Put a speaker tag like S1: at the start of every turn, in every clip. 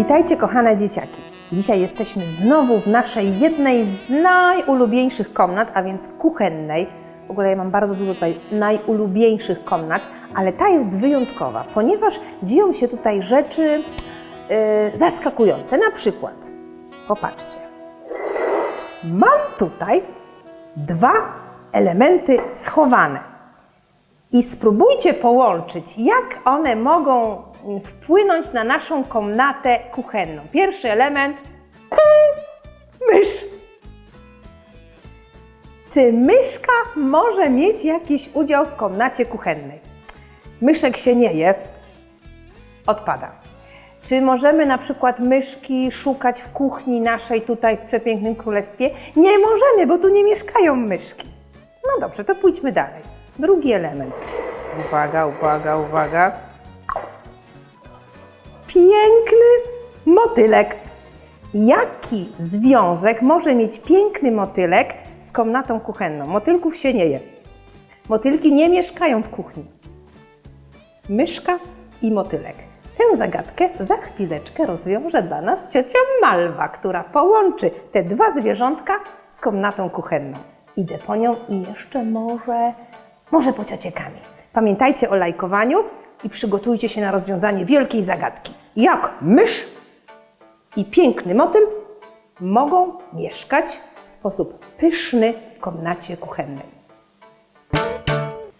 S1: Witajcie kochane dzieciaki. Dzisiaj jesteśmy znowu w naszej jednej z najulubieńszych komnat, a więc kuchennej. W ogóle ja mam bardzo dużo tutaj najulubieńszych komnat, ale ta jest wyjątkowa, ponieważ dzieją się tutaj rzeczy yy, zaskakujące. Na przykład, popatrzcie, mam tutaj dwa elementy schowane. I spróbujcie połączyć, jak one mogą wpłynąć na naszą komnatę kuchenną. Pierwszy element to mysz. Czy myszka może mieć jakiś udział w komnacie kuchennej? Myszek się nie je, odpada. Czy możemy na przykład myszki szukać w kuchni naszej tutaj w przepięknym królestwie? Nie możemy, bo tu nie mieszkają myszki. No dobrze, to pójdźmy dalej. Drugi element. Uwaga, uwaga, uwaga. Piękny motylek. Jaki związek może mieć piękny motylek z komnatą kuchenną? Motylków się nie je. Motylki nie mieszkają w kuchni. Myszka i motylek. Tę zagadkę za chwileczkę rozwiąże dla nas ciocia Malwa, która połączy te dwa zwierzątka z komnatą kuchenną. Idę po nią i jeszcze może, może po ciocie Kami. Pamiętajcie o lajkowaniu i przygotujcie się na rozwiązanie wielkiej zagadki. Jak mysz i piękny motyl mogą mieszkać w sposób pyszny w komnacie kuchennej?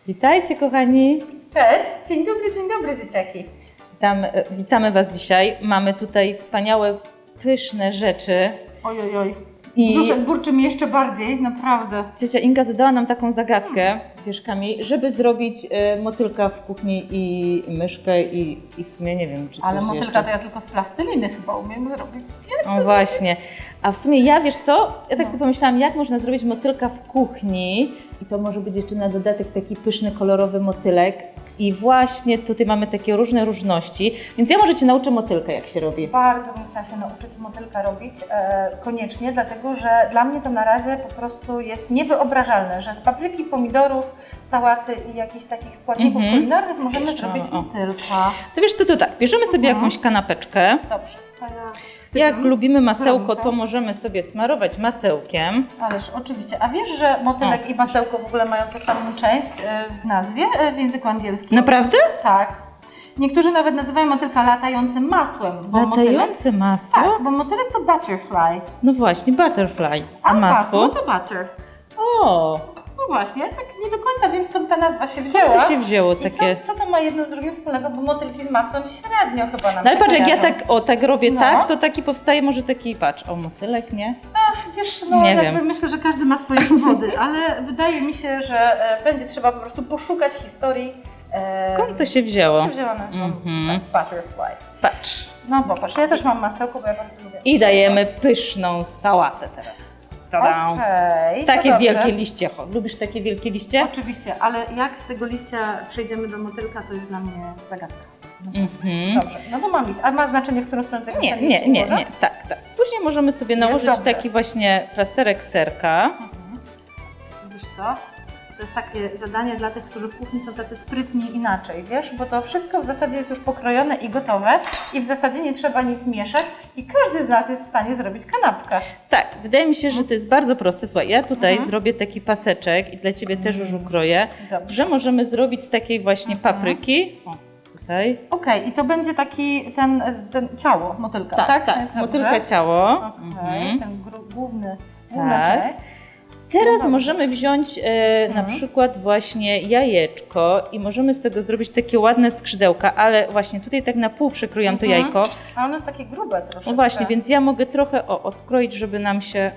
S2: Witajcie kochani.
S3: Cześć, dzień dobry, dzień dobry dzieciaki.
S2: Witam, e, witamy Was dzisiaj. Mamy tutaj wspaniałe, pyszne rzeczy.
S3: Oj, oj, oj.
S2: I-
S3: Brzuszek burczy mi jeszcze bardziej, naprawdę.
S2: Ciocia Inga zadała nam taką zagadkę, wiesz Kami, żeby zrobić e, motylka w kuchni i myszkę i, i w sumie nie wiem, czy coś
S3: Ale motylka
S2: jeszcze.
S3: to ja tylko z plasteliny chyba umiem zrobić.
S2: O właśnie. A w sumie ja wiesz co? Ja tak sobie pomyślałam, jak można zrobić motylka w kuchni i to może być jeszcze na dodatek taki pyszny, kolorowy motylek. I właśnie tutaj mamy takie różne różności, więc ja może Cię nauczę motylkę, jak się robi.
S3: Bardzo bym chciała się nauczyć motylka robić, e, koniecznie, dlatego że dla mnie to na razie po prostu jest niewyobrażalne, że z papryki, pomidorów, sałaty i jakichś takich składników
S2: Mhm.
S3: kulinarnych możemy
S2: Jeszcze,
S3: zrobić
S2: o.
S3: motylka.
S2: To wiesz co, to tak, bierzemy sobie
S3: Mhm.
S2: jakąś kanapeczkę.
S3: Dobrze, to ja
S2: Jak lubimy masełko, to możemy sobie smarować masełkiem.
S3: Ależ oczywiście. A wiesz, że motylek i masełko w ogóle mają tę samą część e, w nazwie e, w języku angielskim?
S2: Naprawdę?
S3: Tak. Niektórzy nawet nazywają motylka latającym masłem. Bo
S2: Latające
S3: Motylek,
S2: masło?
S3: tak, bo motylek to butterfly,
S2: No właśnie, butterfly. A
S3: a
S2: masło?
S3: to butter.
S2: O,
S3: właśnie, tak nie do końca wiem skąd ta nazwa się
S2: skąd
S3: wzięła.
S2: to się wzięło
S3: I
S2: takie...
S3: co, co to ma jedno z drugim wspólnego, bo motylki z masłem średnio chyba nam
S2: No ale patrz, jak ja
S3: kojarzą.
S2: tak, o tak robię
S3: No.
S2: tak, to taki powstaje może taki, patrz, o motylek, nie?
S3: Wiesz, no
S2: Nie
S3: jakby
S2: wiem.
S3: myślę, że każdy ma swoje powody, ale wydaje mi się, że e, będzie trzeba po prostu poszukać historii. e,
S2: Skąd to się wzięło?
S3: się wzięła nazwa
S2: Mhm.
S3: tak, butterfly.
S2: Patrz.
S3: No popatrz, ja też mam masełko, bo ja bardzo lubię.
S2: I dajemy pyszną sałatę teraz. Tada!
S3: Okej, to
S2: Takie
S3: dobrze.
S2: wielkie liście. Cho, Lubisz takie wielkie liście?
S3: Oczywiście, ale jak z tego liścia przejdziemy do motylka, to jest dla mnie zagadka.
S2: Mhm.
S3: Dobrze, no to mam liść. A ma znaczenie, w którą stronę tego
S2: Nie,
S3: ten
S2: nie, nie,
S3: ułożę?
S2: nie, tak, tak. Później możemy sobie nałożyć
S3: dobrze.
S2: taki właśnie plasterek serka.
S3: Wiesz co? To jest takie zadanie dla tych, którzy w kuchni są tacy sprytni inaczej, wiesz? Bo to wszystko w zasadzie jest już pokrojone i gotowe i w zasadzie nie trzeba nic mieszać i każdy z nas jest w stanie zrobić kanapkę.
S2: Tak, wydaje mi się, że to jest bardzo proste. Słuchaj, ja tutaj
S3: Mhm.
S2: zrobię taki paseczek i dla Ciebie też już ukroję,
S3: Dobrze.
S2: że możemy zrobić z takiej właśnie
S3: Mhm.
S2: papryki.
S3: Okej, i to będzie taki ten, ten ciało motylka, tak?
S2: Tak, tak, motylka ciało.
S3: Okej,
S2: Mhm.
S3: ten główny, główna
S2: Tak.
S3: część.
S2: Teraz
S3: dobrze.
S2: możemy wziąć e, na
S3: Mhm.
S2: przykład właśnie jajeczko i możemy z tego zrobić takie ładne skrzydełka, ale właśnie tutaj tak na pół przekroiłam to
S3: Mhm.
S2: jajko.
S3: A ono jest takie grube troszeczkę.
S2: No właśnie, więc ja mogę trochę o, odkroić, żeby nam się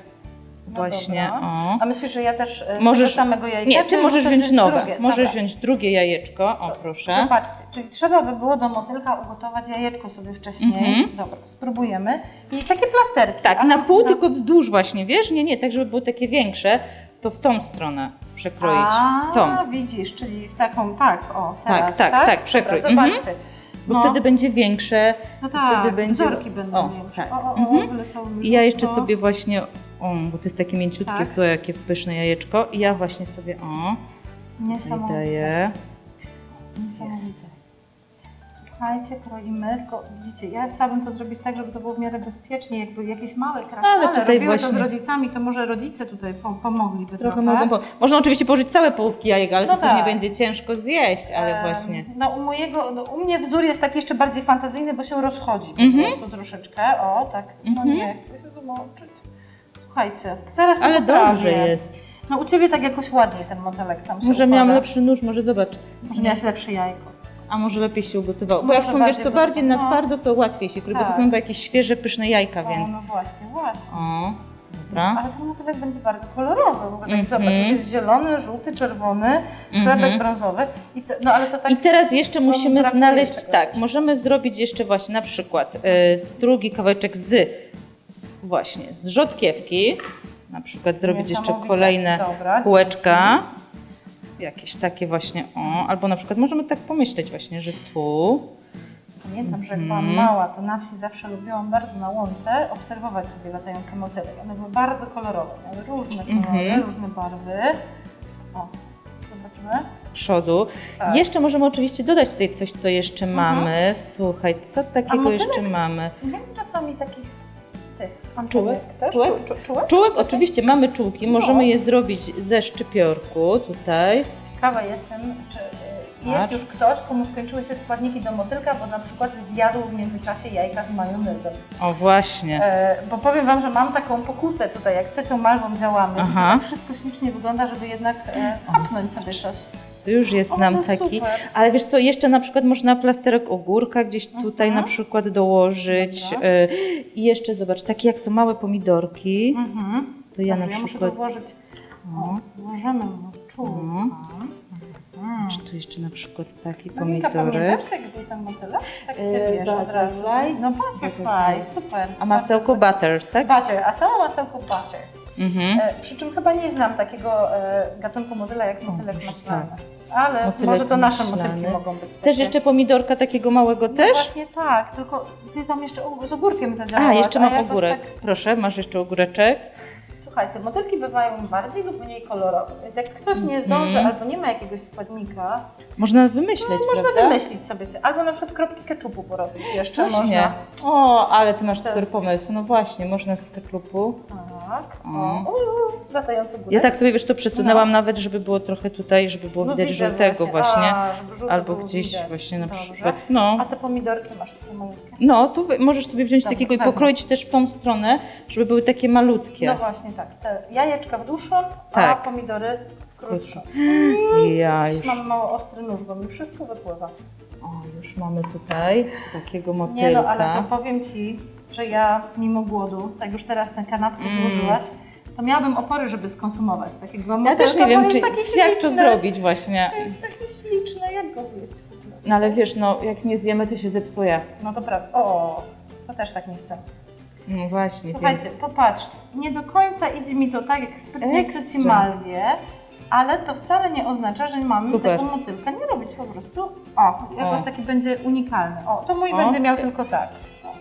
S3: No
S2: właśnie
S3: dobra.
S2: o.
S3: A myślisz, że ja też e, z
S2: Możesz-
S3: tego samego jajka?
S2: Nie, ty możesz wziąć nowe.
S3: drugie?
S2: Możesz
S3: Dobra.
S2: wziąć drugie jajeczko. O, proszę.
S3: Zobaczcie, czyli trzeba by było do motylka ugotować jajeczko sobie wcześniej.
S2: Mhm.
S3: Dobra, spróbujemy. I takie plasterki.
S2: Tak,
S3: A,
S2: na pół,
S3: na-
S2: tylko wzdłuż właśnie, wiesz? Nie, nie, tak żeby było takie większe, to w tą stronę przekroić.
S3: A,
S2: W tą.
S3: widzisz, czyli w taką, tak, o,
S2: Tak,
S3: teraz,
S2: tak, tak, przekrój.
S3: Dobra,
S2: Mhm.
S3: zobaczcie.
S2: Bo
S3: No.
S2: wtedy będzie większe.
S3: No tak,
S2: wtedy będzie-
S3: wzorki będą
S2: o,
S3: większe.
S2: tak.
S3: O, o, o,
S2: Mhm. I ja jeszcze sobie właśnie, o, bo to jest takie mięciutkie,
S3: Tak.
S2: słuchaj, jakie pyszne jajeczko. I ja właśnie sobie, o,
S3: Niesamowite.
S2: daję.
S3: Niesamowite.
S2: Jest.
S3: Słuchajcie, kroimy, tylko widzicie, ja chciałabym to zrobić tak, żeby to było w miarę bezpiecznie, jakby jakieś małe
S2: Ale
S3: krasnale
S2: tutaj
S3: robiły to
S2: właśnie-
S3: z rodzicami, to może rodzice tutaj po, pomogliby
S2: Trochę
S3: trochę.
S2: mogą. Można oczywiście położyć całe połówki jajek, ale
S3: No
S2: to później
S3: tak.
S2: będzie ciężko zjeść, ale
S3: Em,
S2: właśnie.
S3: No u mojego, no, u mnie wzór jest taki jeszcze bardziej fantazyjny, bo się rozchodzi po
S2: Mhm.
S3: prostu troszeczkę. O, tak. No
S2: Mhm.
S3: nie, chcę się zmoczyć. Słuchajcie, zaraz to
S2: Ale
S3: poprawię.
S2: dobrze jest.
S3: No u Ciebie tak jakoś ładniej ten motylek tam się
S2: Może
S3: układa.
S2: miałam lepszy nóż, może zobacz.
S3: Może miałaś lepsze jajko.
S2: A może lepiej się ugotowało. Bo
S3: Może
S2: jak są, wiesz,
S3: bardziej
S2: co bardziej na twardo, to łatwiej się kroi, bo to
S3: Tak.
S2: są chyba jakieś świeże, pyszne jajka,
S3: O,
S2: więc...
S3: no właśnie, właśnie.
S2: O, dobra.
S3: Ale ten motylek będzie bardzo kolorowy. Bo tak
S2: Mhm.
S3: Zobacz, jest zielony, żółty, czerwony, chlebek
S2: Mhm.
S3: brązowy. I co, no ale to tak...
S2: I teraz jeszcze
S3: Wam
S2: musimy
S3: brakuje
S2: znaleźć,
S3: czegoś.
S2: tak, możemy zrobić jeszcze właśnie na przykład y, drugi kawałeczek z właśnie z rzodkiewki, na przykład zrobić jeszcze kolejne
S3: Dobra,
S2: kółeczka, jakieś takie właśnie, o, albo na przykład możemy tak pomyśleć właśnie, że tu,
S3: Pamiętam, że jak
S2: Mhm.
S3: byłam mała, to na wsi zawsze lubiłam bardzo na łące obserwować sobie latające motyle. One były bardzo kolorowe, miały różne kolory,
S2: Mhm.
S3: różne barwy. O, zobaczymy.
S2: z przodu.
S3: Tak.
S2: Jeszcze możemy oczywiście dodać tutaj coś, co jeszcze mamy. Słuchaj, co takiego
S3: motylek?
S2: jeszcze mamy?
S3: Wiem czasami takich tych antenek
S2: Czułek? Czułek?
S3: Czu, czu, czułek?
S2: Czułek, oczywiście mamy czułki,
S3: No.
S2: możemy je zrobić ze szczypiorku tutaj.
S3: Ciekawa jestem, czy y, jest już ktoś, komu skończyły się składniki do motylka, bo na przykład zjadł w międzyczasie jajka z majonezem.
S2: O właśnie.
S3: E, bo powiem Wam, że mam taką pokusę tutaj, jak z ciocią Malwą działamy.
S2: Aha.
S3: Aha. Wszystko ślicznie wygląda, żeby jednak e, hapnąć sobie coś.
S2: To już jest
S3: O,
S2: nam
S3: no
S2: taki.
S3: super.
S2: Ale wiesz co, jeszcze na przykład można plasterek ogórka gdzieś tutaj
S3: Mhm.
S2: na przykład dołożyć. Y, I jeszcze zobacz, takie jak są małe pomidorki,
S3: Mhm.
S2: to ja na
S3: muszę
S2: przykład.
S3: to włożyć. O, włożymy mu czułka.
S2: Czy tu jeszcze na przykład taki
S3: Monika,
S2: pomidorek.
S3: pamiętasz, jak był ten motylek? Tak
S2: E,
S3: Cię wiesz od razu. No butterfly,
S2: Butterfly.
S3: super.
S2: A masełko butter, tak?
S3: Butter, a samo masełko butter.
S2: Mhm.
S3: E, przy czym chyba nie znam takiego e, gatunku motyla jak motylek maślany.
S2: tak.
S3: Ale może to nasze
S2: maślany.
S3: motylki mogą być
S2: Chcesz
S3: takie.
S2: jeszcze pomidorka takiego małego
S3: No
S2: też?
S3: właśnie tak, tylko ty tam jeszcze z ogórkiem zadziałałaś.
S2: A, jeszcze mam
S3: jakoś
S2: ogórek.
S3: Tak,
S2: Proszę, masz jeszcze ogóreczek.
S3: słuchajcie, motylki bywają bardziej lub mniej kolorowe, więc jak ktoś nie zdąży
S2: Mhm.
S3: albo nie ma jakiegoś składnika,
S2: Można wymyśleć,
S3: No, można
S2: prawda?
S3: wymyślić sobie, albo na przykład kropki keczupu porobić jeszcze
S2: Właśnie.
S3: można.
S2: O, ale ty masz super pomysł. No właśnie, można z keczupu.
S3: Tak,
S2: Mm.
S3: o, u, latający górek.
S2: Ja tak sobie, wiesz co, przesunęłam nawet, żeby było trochę tutaj, żeby było
S3: No
S2: widać żółtego właśnie.
S3: A, żeby
S2: Albo gdzieś
S3: widać.
S2: właśnie na
S3: Dobrze.
S2: przykład, no.
S3: A te pomidorki masz takie malutkie?
S2: No, tu wy- możesz sobie wziąć
S3: Dobra,
S2: takiego i
S3: wezmę.
S2: pokroić też w tą stronę, żeby były takie malutkie.
S3: No właśnie tak, te jajeczka w dłuższą, a
S2: Tak.
S3: pomidory w krótszą.
S2: Ja
S3: Już mam mało ostry nóż, bo mi wszystko wypływa.
S2: o, już mamy tutaj takiego motylka.
S3: Nie no, ale to powiem Ci, że ja mimo głodu, tak już teraz tę kanapkę
S2: Mm.
S3: złożyłaś, to miałabym opory, żeby skonsumować takiego
S2: Ja też nie wiem, czy, jak to zrobić właśnie.
S3: To jest taki śliczny, jak go zjeść w ogóle?
S2: No ale wiesz, no jak nie zjemy, to się zepsuje.
S3: No to prawda. O, to też tak nie chcę.
S2: No właśnie,
S3: Słuchajcie, popatrzcie, nie do końca idzie mi to tak, jak sprytnie chce Ci Malwie, ale to wcale nie oznacza, że mamy
S2: Super.
S3: tego motylka nie robić po prostu. O, jakoś taki będzie unikalny. O, to mój
S2: O.
S3: będzie miał tylko tak.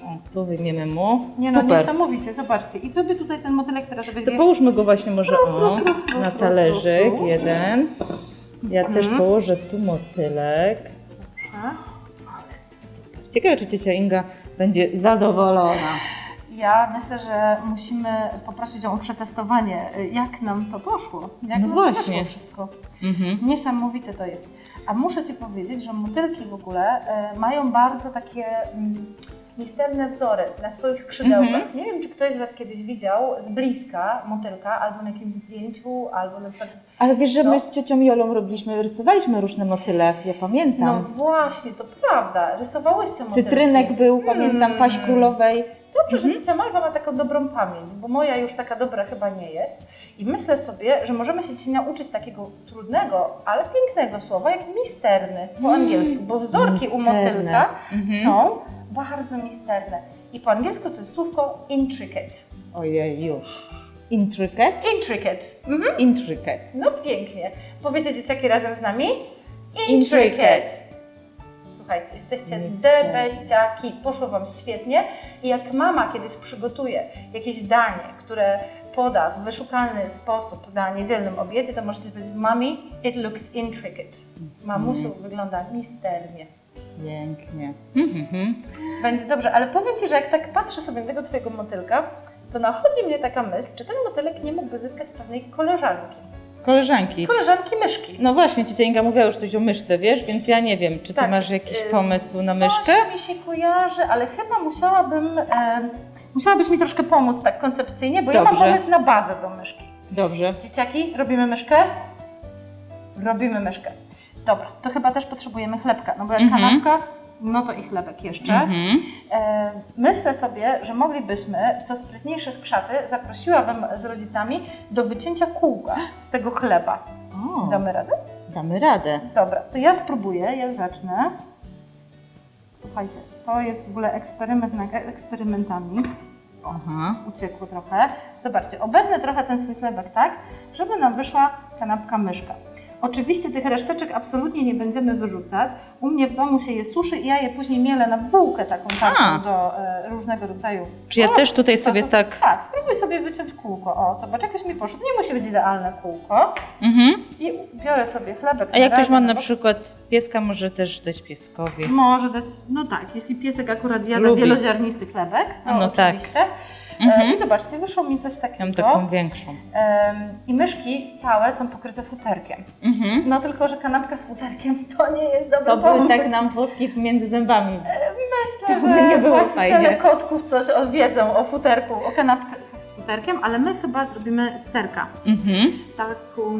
S2: O, tu wyjmiemy mu.
S3: Nie no,
S2: Super.
S3: niesamowicie, zobaczcie. I sobie tutaj ten motylek teraz
S2: To
S3: będzie...
S2: połóżmy go właśnie może o, na talerzyk jeden. Ja też
S3: Mhm.
S2: położę tu motylek. Ale super. Ciekawe, czy ciocia Inga będzie zadowolona.
S3: Ja myślę, że musimy poprosić ją o przetestowanie, jak nam to poszło. Jak
S2: No
S3: nam
S2: właśnie.
S3: poszło wszystko.
S2: Mhm.
S3: Niesamowite to jest. A muszę Ci powiedzieć, że motylki w ogóle e, mają bardzo takie mm, misterne wzory na swoich skrzydełkach.
S2: Mhm.
S3: Nie wiem, czy ktoś z Was kiedyś widział z bliska motylka, albo na jakimś zdjęciu, albo na przykład...
S2: Ale wiesz, że
S3: No.
S2: my z ciocią Jolą robiliśmy, rysowaliśmy różne motyle, ja
S3: No
S2: pamiętam.
S3: właśnie, to prawda. Rysowałyście motylki.
S2: Cytrynek był, pamiętam,
S3: Mm.
S2: paść królowej.
S3: Dobrze, że ciocia Malwa ma taką dobrą pamięć, bo moja już taka dobra chyba nie jest. I myślę sobie, że możemy się dzisiaj nauczyć takiego trudnego, ale pięknego słowa, jak misterny po angielsku, bo wzorki u motylka
S2: Mhm.
S3: są bardzo misterne. I po angielsku to jest słówko intricate.
S2: Ojeju. Intricate?
S3: Intricate. Mhm.
S2: Intricate.
S3: No pięknie. Powiecie dzieciaki razem z nami?
S2: Intricate.
S3: Słuchajcie, jesteście
S2: Misternie.
S3: debeściaki, poszło Wam świetnie i jak mama kiedyś przygotuje jakieś danie, które poda w wyszukany sposób na niedzielnym obiedzie, to możecie powiedzieć, Mami, it looks intricate. Mamusiu, wygląda misternie.
S2: Pięknie. Mhm.
S3: Będzie dobrze, ale powiem Ci, że jak tak patrzę sobie na tego Twojego motylka, to nachodzi mnie taka myśl, czy ten motylek nie mógłby zyskać pewnej koleżanki.
S2: Koleżanki.
S3: Koleżanki myszki.
S2: No właśnie, ciocia Inga mówiła już coś o myszce, wiesz, więc ja nie wiem, czy ty
S3: Tak,
S2: masz jakiś
S3: y,
S2: pomysł na
S3: Coś
S2: myszkę?
S3: mi się kojarzy, ale chyba musiałabym, e, musiałabyś mi troszkę pomóc tak koncepcyjnie, bo ja mam
S2: Dobrze.
S3: pomysł na bazę do myszki.
S2: Dobrze.
S3: Dzieciaki, robimy myszkę? Robimy myszkę. Dobra, to chyba też potrzebujemy chlebka, no bo jak
S2: Mhm.
S3: kanapka, no to i chlebek jeszcze.
S2: Mhm.
S3: E, myślę sobie, że moglibyśmy, co sprytniejsze skrzaty, zaprosiłabym z rodzicami do wycięcia kółka z tego chleba.
S2: O,
S3: Damy radę?
S2: damy radę.
S3: Dobra, to ja spróbuję, ja zacznę. Słuchajcie, to jest w ogóle eksperyment nad eksperymentami.
S2: Aha.
S3: Uciekło trochę. Zobaczcie, obetnę trochę ten swój chlebek tak, żeby nam wyszła kanapka myszka. Oczywiście tych reszteczek absolutnie nie będziemy wyrzucać. U mnie w domu się je suszy i ja je później mielę na bułkę taką
S2: A.
S3: taką do e, różnego rodzaju.
S2: Czy ja też tutaj
S3: sosów.
S2: sobie tak-
S3: Tak, spróbuj sobie wyciąć kółko. O, zobacz, jakoś mi poszło. Nie musi być idealne kółko.
S2: Mhm.
S3: I biorę sobie chlebek.
S2: A jak ktoś ma na przykład pieska, może też dać pieskowi.
S3: Może dać, no tak, jeśli piesek akurat jada
S2: Lubi.
S3: wieloziarnisty chlebek, to
S2: No tak.
S3: oczywiście.
S2: Mhm.
S3: E, I zobaczcie, wyszło mi coś takiego.
S2: mam taką większą.
S3: I myszki całe są pokryte futerkiem.
S2: Mhm.
S3: No tylko, że kanapka z futerkiem to nie jest dobry
S2: To by
S3: pomysł.
S2: tak nam włoski między zębami.
S3: Myślę,
S2: to
S3: że
S2: nie było
S3: właściciele
S2: fajnie.
S3: kotków coś wiedzą o futerku, o kanapkach z futerkiem, ale my chyba zrobimy z serka.
S2: Mhm.
S3: Taką,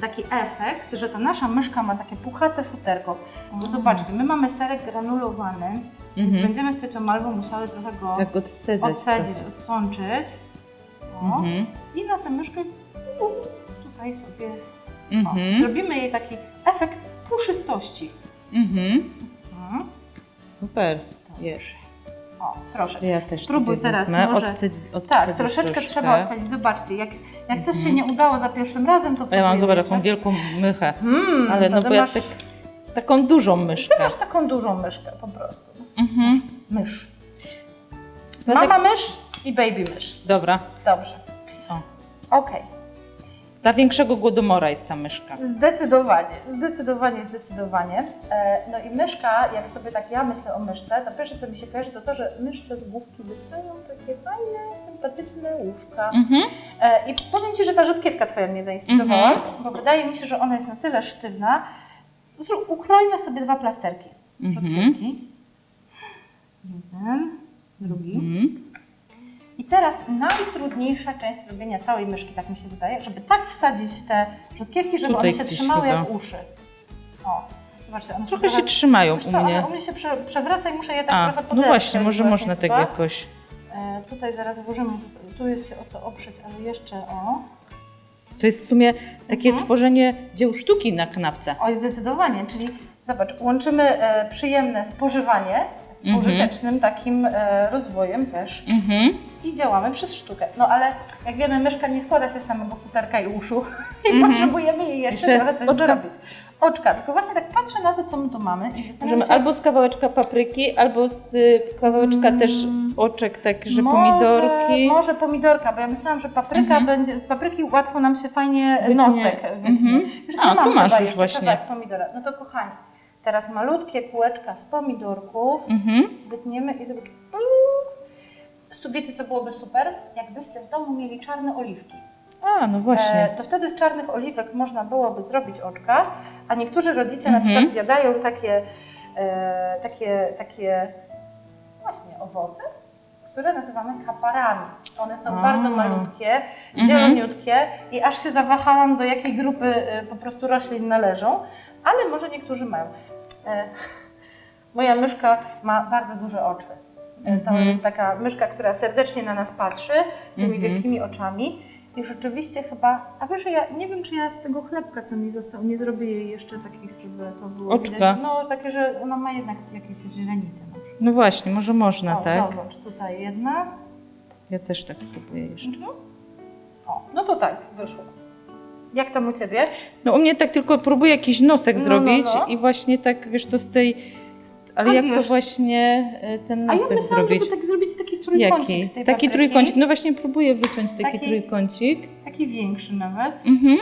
S3: taki efekt, że ta nasza myszka ma takie puchate futerko. Bo zobaczcie, my mamy serek granulowany, więc
S2: Mhm.
S3: będziemy z ciocią Malwą musiały trochę go
S2: Tak odcedzać.
S3: odcedzić,
S2: trochę.
S3: odsączyć. O.
S2: Mhm.
S3: I na tę myszkę u, tutaj sobie o,
S2: Mhm.
S3: zrobimy jej taki efekt puszystości.
S2: Mhm.
S3: Mhm.
S2: Super. Jest.
S3: O, proszę.
S2: To ja też
S3: Spróbuj
S2: sobie
S3: teraz
S2: wezmę.
S3: może-
S2: Odcedzić,
S3: Tak, troszeczkę trzeba ocenić. Zobaczcie, jak, jak coś się nie udało za pierwszym razem, to
S2: A ja mam, zobacz, taką wielką mychę.
S3: Hmm,
S2: Ale no
S3: ty
S2: bo ja
S3: masz,
S2: tak, taką dużą myszkę.
S3: Masz taką dużą myszkę po prostu.
S2: Mhm.
S3: Mysz. Mama mysz i baby mysz.
S2: Dobra.
S3: Dobrze.
S2: O.
S3: Okej.
S2: Dla większego głodomora jest ta myszka.
S3: Zdecydowanie, zdecydowanie, zdecydowanie. E, no i myszka, jak sobie tak ja myślę o myszce, to pierwsze co mi się kojarzy to to, że myszce z główki wystają takie fajne, sympatyczne łóżka.
S2: Mhm.
S3: E, I powiem Ci, że ta rzutkiewka Twoja mnie zainspirowała,
S2: Mhm.
S3: bo wydaje mi się, że ona jest na tyle sztywna. Zró- Ukrojmy sobie dwa plasterki
S2: Mhm.
S3: rzutkiewki. Jeden, drugi.
S2: Mhm.
S3: I teraz najtrudniejsza część zrobienia całej myszki, tak mi się wydaje, żeby tak wsadzić te rzutkiewki, żeby
S2: Tutaj
S3: one się
S2: gdzieś
S3: trzymały
S2: chyba.
S3: jak uszy. O, zobaczcie, one
S2: Trochę się trzymają
S3: Wiesz
S2: u
S3: co,
S2: mnie.
S3: U mnie się prze, przewraca i muszę je tak
S2: A,
S3: trochę
S2: no
S3: podeprzeć
S2: właśnie, może można tak
S3: chyba.
S2: jakoś.
S3: E, tutaj zaraz włożymy, tu jest się o co oprzeć, ale jeszcze o.
S2: To jest w sumie takie
S3: Mhm.
S2: tworzenie dzieł sztuki na kanapce.
S3: Oj, zdecydowanie, czyli zobacz, łączymy e, przyjemne spożywanie z
S2: Mhm.
S3: pożytecznym takim e, rozwojem też
S2: Mhm.
S3: i działamy przez sztukę. No ale jak wiemy, myszka nie składa się z samego futerka i uszu i
S2: Mhm.
S3: potrzebujemy jej jeszcze,
S2: Jeszcze
S3: trochę coś
S2: oczka.
S3: dorobić. Oczka, tylko właśnie tak patrzę na to, co my tu mamy i
S2: Możemy
S3: się,
S2: albo z kawałeczka papryki, albo z y, kawałeczka też oczek, tak, że
S3: Mm. może,
S2: pomidorki.
S3: Może pomidorka, bo ja myślałam, że papryka
S2: Mhm.
S3: będzie, z papryki łatwo nam się fajnie
S2: Wytnie.
S3: nosek wytnie.
S2: Mhm. A, tu masz już właśnie.
S3: pomidora. No to kochani, teraz malutkie kółeczka z pomidorków
S2: Mhm.
S3: wytniemy i zobacz. Wiecie, co byłoby super? Jakbyście w domu mieli czarne oliwki.
S2: A, no właśnie.
S3: E, to wtedy z czarnych oliwek można byłoby zrobić oczka, a niektórzy rodzice na
S2: Mhm.
S3: przykład zjadają takie, e, takie, takie właśnie owoce, które nazywamy kaparami. One są
S2: A.
S3: bardzo malutkie,
S2: Mhm.
S3: zieloniutkie i aż się zawahałam, do jakiej grupy e, po prostu roślin należą, ale może niektórzy mają. E, moja myszka ma bardzo duże oczy. E, To
S2: Mhm.
S3: jest taka myszka, która serdecznie na nas patrzy tymi
S2: Mhm.
S3: wielkimi oczami. I rzeczywiście chyba, a wiesz, ja nie wiem, czy ja z tego chlebka, co mi został, nie zrobię jej jeszcze takich, żeby to było
S2: Oczka.
S3: widać. No, takie, że ona ma jednak jakieś źrenice na przykład.
S2: No właśnie, może można,
S3: o,
S2: tak?
S3: zobacz, tutaj jedna.
S2: Ja też tak spróbuję jeszcze.
S3: O, no to tak, wyszło. Jak tam u Ciebie?
S2: No u mnie tak tylko próbuję jakiś nosek
S3: No, no,
S2: zrobić
S3: no.
S2: i właśnie tak, wiesz, co z tej... z- Ale
S3: A
S2: jak
S3: wiesz-
S2: to właśnie y, ten
S3: A ja
S2: nosek
S3: myślałam,
S2: zrobić?
S3: żeby tak zrobić taki trójkącik
S2: Jaki?
S3: z tej
S2: Taki
S3: papryki.
S2: trójkącik. No właśnie próbuję wyciąć taki,
S3: Taki-
S2: trójkącik.
S3: Taki większy nawet.
S2: Mhm.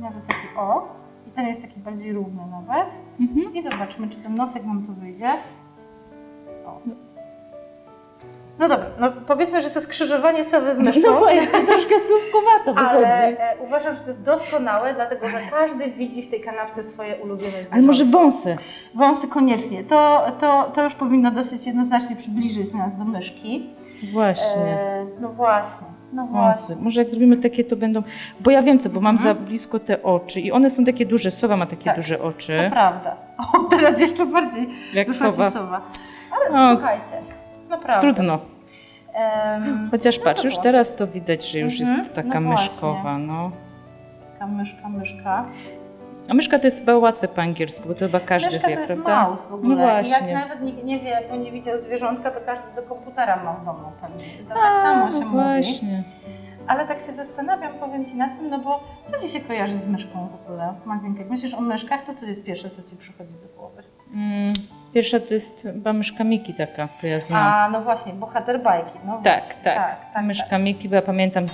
S3: Nawet taki o. I Ten jest taki bardziej równy nawet.
S2: Mhm.
S3: I zobaczmy, czy ten nosek nam tu wyjdzie. O. No dobra, no powiedzmy, że to skrzyżowanie sowy z myszką.
S2: No właśnie, troszkę słówkowato wychodzi.
S3: Ale e, uważam, że to jest doskonałe, dlatego że każdy widzi w tej kanapce swoje ulubione zwierzę.
S2: Ale może wąsy?
S3: Wąsy koniecznie. To, to, to już powinno dosyć jednoznacznie przybliżyć nas do myszki.
S2: Właśnie.
S3: E, no właśnie, no.
S2: Wąsy. Może jak zrobimy takie, to będą. Bo ja wiem co, bo mam za blisko te oczy i one są takie duże. Sowa ma takie
S3: Tak.
S2: duże
S3: To
S2: oczy.
S3: prawda. O, teraz jeszcze bardziej
S2: Jak sowa.
S3: sowa. Ale
S2: O.
S3: słuchajcie, naprawdę.
S2: Trudno. Chociaż
S3: no
S2: patrz, już
S3: włosy.
S2: teraz to widać, że już
S3: Mhm.
S2: jest taka
S3: No
S2: myszkowa. No.
S3: Taka myszka, myszka.
S2: A myszka to jest chyba łatwe po angielsku, bo to chyba każdy
S3: myszka
S2: wie,
S3: to jest
S2: prawda?
S3: mouse w ogóle.
S2: No
S3: I jak nawet nikt nie wie, bo nie widział zwierzątka, to każdy do komputera ma w domu pewnie. To tak samo się
S2: no
S3: mówi.
S2: właśnie.
S3: Ale tak się zastanawiam, powiem Ci nad tym, no bo co Ci się kojarzy z myszką w ogóle, Magdalena? Jak myślisz o myszkach, to co jest pierwsze, co Ci przychodzi do głowy?
S2: Mm, pierwsza to jest chyba myszka Miki taka, to ja znam.
S3: A, no właśnie, bohater bajki. No
S2: Tak,
S3: właśnie,
S2: tak.
S3: tak, tak,
S2: myszka Miki, bo ja pamiętam,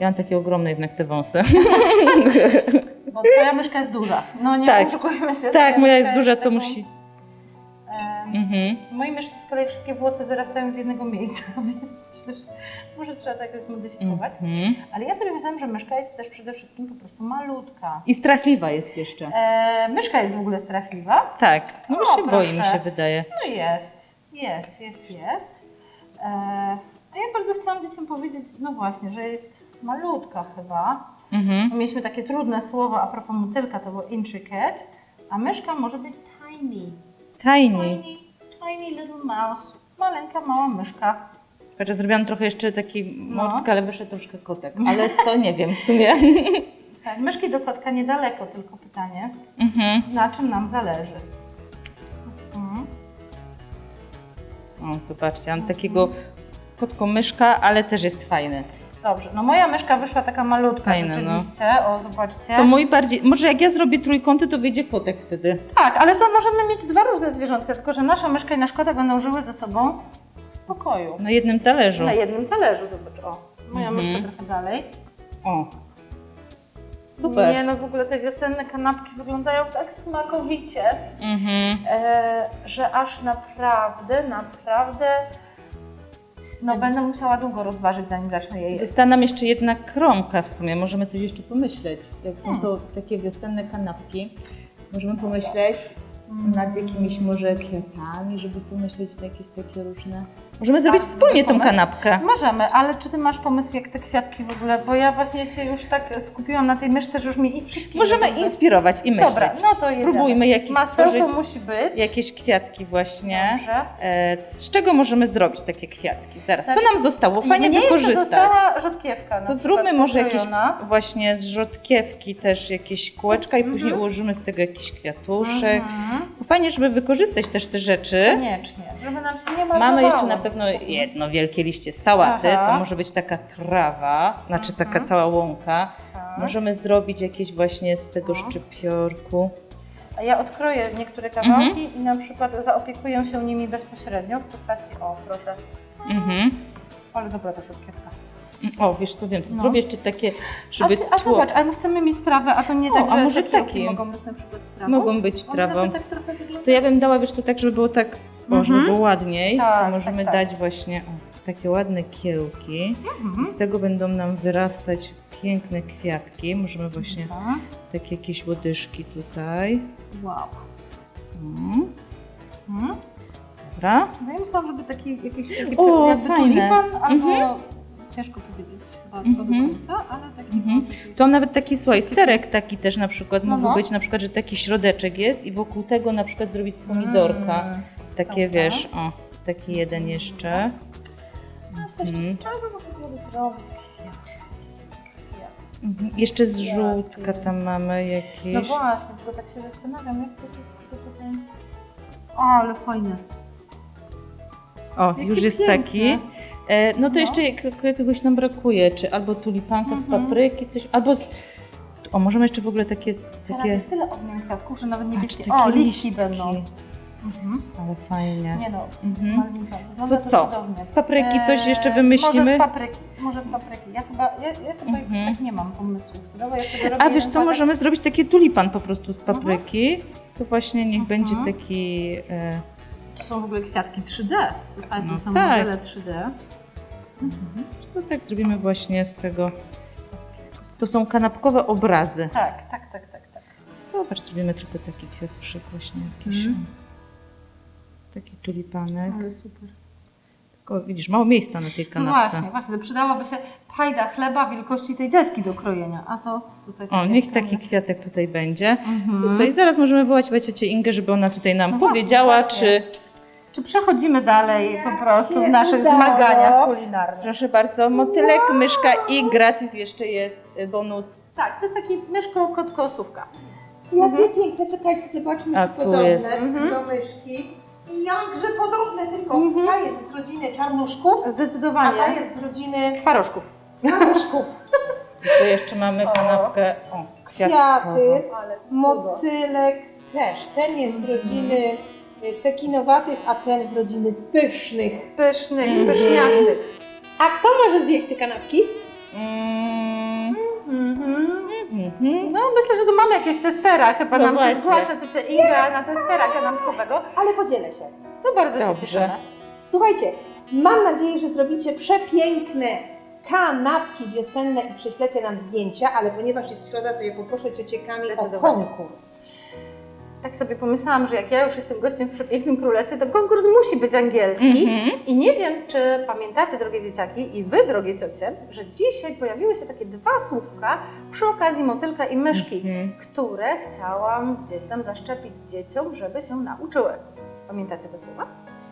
S2: ja mam takie ogromne jednak te wąsy.
S3: tak. Bo Twoja myszka jest duża. No nie
S2: Tak.
S3: oszukujmy się.
S2: tak, moja jest duża, to
S3: taką,
S2: musi... Mhm.
S3: Mojej myszce z kolei wszystkie włosy wyrastają z jednego miejsca, więc myślę, że może trzeba to jakoś zmodyfikować.
S2: Mhm.
S3: Ale ja sobie myślałam, że myszka jest też przede wszystkim po prostu malutka.
S2: I strachliwa jest jeszcze.
S3: E, myszka jest w ogóle strachliwa.
S2: Tak, no
S3: O,
S2: się boi, mi
S3: proszę.
S2: się wydaje.
S3: No jest, jest, jest, jest. E, a ja bardzo chciałam dzieciom powiedzieć, no właśnie, że jest malutka chyba.
S2: Mhm.
S3: Mieliśmy takie trudne słowo a propos motylka, to było intricate, a myszka może być tiny.
S2: Tiny.
S3: Tiny, tiny little mouse. Maleńka, mała myszka.
S2: Patrz, zrobiłam trochę jeszcze taki
S3: No.
S2: mordkę, ale wyszedł troszkę kotek. Ale to nie wiem w sumie.
S3: Tak, myszki do kotka niedaleko, tylko pytanie,
S2: Mhm.
S3: na czym nam zależy. Mhm.
S2: O, zobaczcie, mam takiego kotko-myszka, ale też jest fajny.
S3: Dobrze, no moja myszka wyszła taka malutka
S2: Fajna, no.
S3: rzeczywiście. O, zobaczcie.
S2: To mój bardziej, może jak ja zrobię trójkąty, to wyjdzie kotek wtedy.
S3: Tak, ale to możemy mieć dwa różne zwierzątka, tylko że nasza myszka i nasz kotek będą żyły ze sobą pokoju.
S2: Na jednym talerzu.
S3: Na jednym talerzu, zobacz, o. Moja
S2: Mhm.
S3: myszka trochę dalej.
S2: O. Super.
S3: Nie, no w ogóle te wiosenne kanapki wyglądają tak smakowicie,
S2: Mhm.
S3: e, że aż naprawdę, naprawdę, no będę musiała długo rozważyć, zanim zacznę je jeść.
S2: Została nam jeszcze jedna kromka w sumie. Możemy coś jeszcze pomyśleć. Jak są to takie wiosenne kanapki, możemy pomyśleć nad jakimiś może kwiatami, żeby pomyśleć na jakieś takie różne. Możemy zrobić
S3: Tak,
S2: wspólnie tą
S3: pomysł.
S2: kanapkę.
S3: Możemy, ale czy ty masz pomysł, jak te kwiatki w ogóle, bo ja właśnie się już tak skupiłam na tej myszce, że już mi i.
S2: Możemy inspirować i myśleć.
S3: Dobra, no to jedziemy.
S2: Próbujmy jakieś
S3: Masełko
S2: stworzyć
S3: musi być.
S2: jakieś kwiatki właśnie.
S3: Dobrze.
S2: E, z czego możemy zrobić takie kwiatki? Zaraz,
S3: Tak.
S2: co nam zostało? Fajnie
S3: Mnie jeszcze
S2: wykorzystać.
S3: została rzodkiewka na
S2: To
S3: przykład
S2: zróbmy może jakieś
S3: pokrojona.
S2: właśnie z rzodkiewki też jakieś kółeczka i później ułożymy z tego jakiś kwiatuszek.
S3: Mhm.
S2: Fajnie, żeby wykorzystać też te rzeczy.
S3: Koniecznie, żeby nam się nie marnowało.
S2: Mamy jeszcze na pewno jedno wielkie liście sałaty,
S3: Aha.
S2: to może być taka trawa, znaczy taka cała łąka. Możemy zrobić jakieś właśnie z tego szczypiorku.
S3: A ja odkroję niektóre kawałki
S2: Mhm.
S3: i na przykład zaopiekuję się nimi bezpośrednio w postaci, o proszę,
S2: Mhm.
S3: ale dobra ta rzodkiewka.
S2: O, wiesz co wiem, to
S3: No.
S2: zrobię jeszcze takie,
S3: A,
S2: żeby
S3: ty, a
S2: tło...
S3: zobacz, ale my chcemy mieć trawę, a to nie
S2: O,
S3: tak,
S2: a
S3: że
S2: może
S3: te
S2: taki.
S3: kiełki mogą być na przykład trawą?
S2: Mogą być
S3: One
S2: trawą.
S3: nawet tak trochę wyglądają.
S2: To ja bym dała, wiesz co, tak, żeby było tak, żeby było ładniej,
S3: Tak,
S2: to możemy
S3: tak, tak.
S2: dać właśnie o, takie ładne kiełki
S3: Mhm.
S2: i z tego będą nam wyrastać piękne kwiatki. Możemy właśnie
S3: Dobra.
S2: takie jakieś łodyżki tutaj.
S3: Wow.
S2: Mm,
S3: Mhm.
S2: dobra.
S3: No ja myślałam, żeby taki jakiś taki
S2: O,
S3: jakby
S2: fajne.
S3: tulipan, albo
S2: Mhm.
S3: ciężko powiedzieć chyba co
S2: Mhm.
S3: do końca, ale taki
S2: Mhm. Tu mam nawet taki, słuchaj, serek taki też na przykład
S3: No,
S2: mógł
S3: no.
S2: być, na przykład, że taki środeczek jest i wokół tego na przykład zrobić z pomidorka.
S3: Mm.
S2: Takie,
S3: Dobra.
S2: wiesz, o, taki jeden jeszcze.
S3: No jeszcze
S2: Mhm.
S3: z czego można zrobić.
S2: Mhm. Jeszcze z żółtka tam mamy
S3: No
S2: jakieś.
S3: właśnie, tylko tak się zastanawiam, jak to, to tutaj... O, ale fajne.
S2: O,
S3: Jakie
S2: już jest
S3: piękne.
S2: taki. E, no to
S3: No.
S2: jeszcze jak, jakiegoś nam brakuje, czy albo tulipanka z
S3: Mhm.
S2: papryki, coś, albo z... O, możemy jeszcze w ogóle takie,
S3: Teraz
S2: takie,
S3: jest tyle odmian kwiatków, że nawet
S2: patrz,
S3: niebieskie...
S2: takie
S3: O, liści będą.
S2: Ale fajnie.
S3: Nie no,
S2: Mhm. To co?
S3: cudownie.
S2: Z papryki coś jeszcze
S3: Eee,
S2: wymyślimy?
S3: Może z papryki, może z papryki. Ja chyba, ja, ja chyba
S2: Mhm.
S3: jakoś tak nie mam pomysłów. Dawaj, ja sobie robię
S2: A wiesz
S3: jeden
S2: co, możemy zrobić taki tulipan po prostu z papryki. To właśnie niech
S3: Mhm.
S2: będzie taki... E,
S3: To są w ogóle kwiatki 3D. Słuchajcie,
S2: No
S3: są
S2: tak.
S3: modele 3D.
S2: co tak zrobimy właśnie z tego... To są kanapkowe obrazy.
S3: Tak, tak, tak, tak, tak.
S2: Zobacz, zrobimy tylko taki kwiatczyk właśnie jakiś.
S3: Mhm.
S2: Taki tulipanek.
S3: Ale super.
S2: Tylko widzisz, mało miejsca na tej
S3: No
S2: kanapce.
S3: właśnie, właśnie, to przydałaby się pajda chleba wielkości tej deski do krojenia, a to tutaj...
S2: O, niech taki kwiatek tutaj będzie.
S3: Mhm.
S2: Co i zaraz możemy wołać ciocię Ingę, żeby ona tutaj nam
S3: No właśnie,
S2: powiedziała,
S3: właśnie.
S2: czy...
S3: Czy przechodzimy dalej po prostu w naszych
S1: udało.
S3: zmaganiach kulinarnych?
S2: Proszę bardzo, motylek, myszka i gratis jeszcze jest y, bonus.
S3: Tak, to jest taki myszko-kotko-osówka.
S1: Jakie piękne, czekajcie, zobaczmy,
S2: A
S1: czy
S2: tu
S1: podobne
S2: jest.
S1: do myszki. Jakże podobne, tylko ta jest z rodziny czarnuszków, a
S3: Zdecydowanie.
S1: ta jest z rodziny
S3: Twarożków.
S1: czarnuszków.
S2: Tu jeszcze mamy kanapkę o, kwiatkową.
S1: Kwiaty, motylek też. Ten jest z rodziny y, cekinowatych, a ten z rodziny pysznych.
S3: Pysznych,
S2: Mhm.
S3: pyszniastych.
S1: A kto może zjeść te kanapki?
S2: Mm,
S3: Mhm.
S2: Mhm.
S3: No myślę, że tu mamy jakieś testera. Chyba
S2: No
S3: nam
S2: właśnie.
S3: się zgłasza ciocia Inga na testera kanapkowego.
S1: Ale podzielę się.
S3: To bardzo się
S2: Dobrze.
S3: cieszymy.
S1: Słuchajcie, mam nadzieję, że zrobicie przepiękne kanapki wiosenne i prześlecie nam zdjęcia, ale ponieważ jest środa, to ja poproszę ciocię Kami o
S3: Zdecydowanie.
S1: konkurs.
S3: Tak sobie pomyślałam, że jak ja już jestem gościem w Przepięknym Królestwie, to konkurs musi być angielski.
S2: Mhm.
S3: I nie wiem, czy pamiętacie, drogie dzieciaki i wy, drogie ciocie, że dzisiaj pojawiły się takie dwa słówka przy okazji motylka i myszki,
S2: Mhm.
S3: które chciałam gdzieś tam zaszczepić dzieciom, żeby się nauczyły. Pamiętacie te słowa?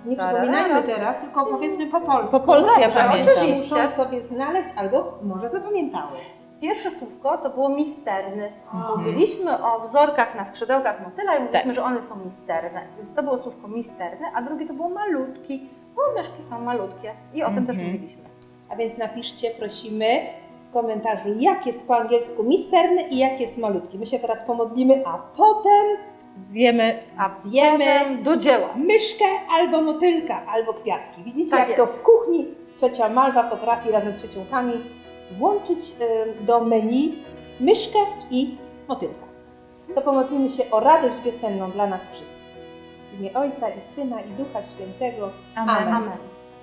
S1: Nie przypominajmy teraz, tylko powiedzmy po polsku.
S2: Po polsku ja pamiętam.
S3: oczywiście.
S1: Muszą sobie znaleźć albo może zapamiętały.
S3: Pierwsze słówko to było misterny. Mówiliśmy o wzorkach na skrzydełkach motyla i mówiliśmy,
S2: Tak.
S3: że one są misterne. Więc to było słówko misterny, a drugie to było malutki, bo myszki są malutkie i o tym też
S2: Mhm.
S3: mówiliśmy.
S1: A więc napiszcie, prosimy w komentarzu, jak jest po angielsku misterny i jak jest malutki. My się teraz pomodlimy, a potem
S2: Zjemy
S3: A
S1: Zjemy.
S3: potem do dzieła.
S1: myszkę albo motylka, albo kwiatki. Widzicie,
S3: Tak
S1: jak to
S3: jest.
S1: w kuchni ciocia Malwa potrafi razem z przyjaciółkami włączyć do menu myszkę i motylka. To pomodlimy się o radość wiosenną dla nas wszystkich. W imię Ojca i Syna i Ducha Świętego.
S2: Amen.
S3: Amen.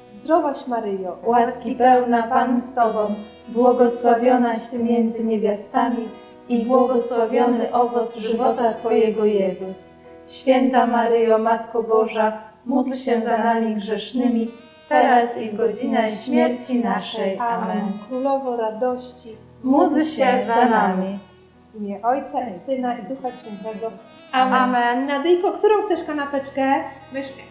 S1: Zdrowaś Maryjo,
S2: Łaski pełna Pan z Tobą, błogosławionaś Ty między niewiastami i błogosławiony owoc żywota Twojego Jezus. Święta Maryjo, Matko Boża, módl się za nami grzesznymi, teraz i w godzinę śmierci naszej. Amen.
S1: Królowo radości,
S2: Módl się za nami.
S1: w imię Ojca i Syna i Ducha Świętego.
S3: Amen.
S1: Nadyjko, którą chcesz kanapeczkę? Myszkę.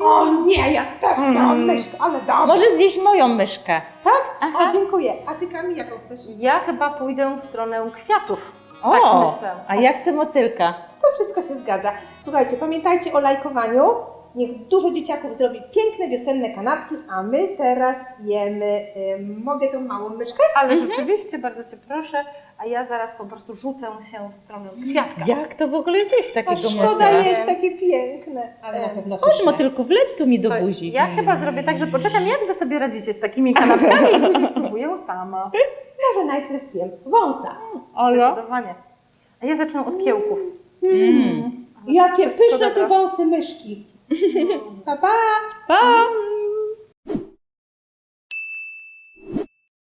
S1: O nie, ja też chciałam
S2: Mm.
S1: myszkę, ale dobra.
S2: Może zjeść moją myszkę.
S1: Tak?
S2: Aha.
S1: O, dziękuję. A ty Kami, jaką chcesz?
S3: Ja chyba pójdę w stronę kwiatów.
S2: O,
S3: Tak myślę.
S2: a ja chcę motylka.
S1: To wszystko się zgadza. Słuchajcie, pamiętajcie o lajkowaniu. Niech dużo dzieciaków zrobi piękne wiosenne kanapki, a my teraz jemy. Ym, mogę tą małą myszkę?
S3: Ale rzeczywiście, bardzo Cię proszę, a ja zaraz po prostu rzucę się w stronę kwiatka.
S2: Jak to w ogóle zjeść
S1: A
S2: takiego
S1: szkoda
S2: motyla?
S1: jeść takie piękne. Ale na pewno
S2: Chodź
S1: pyszne.
S2: motylku, wleć tu mi do
S3: To
S2: buzi.
S3: Ja chyba zrobię tak, że poczekam, jak Wy sobie radzicie z takimi kanapkami i później spróbuję sama.
S1: Może najpierw zjem wąsa.
S2: Ola.
S3: Zdecydowanie. A ja zacznę od kiełków.
S2: Mm.
S1: Jakie
S3: Wszystko
S1: pyszne
S3: dobre.
S1: wąsy myszki. 拜拜，
S2: 拜。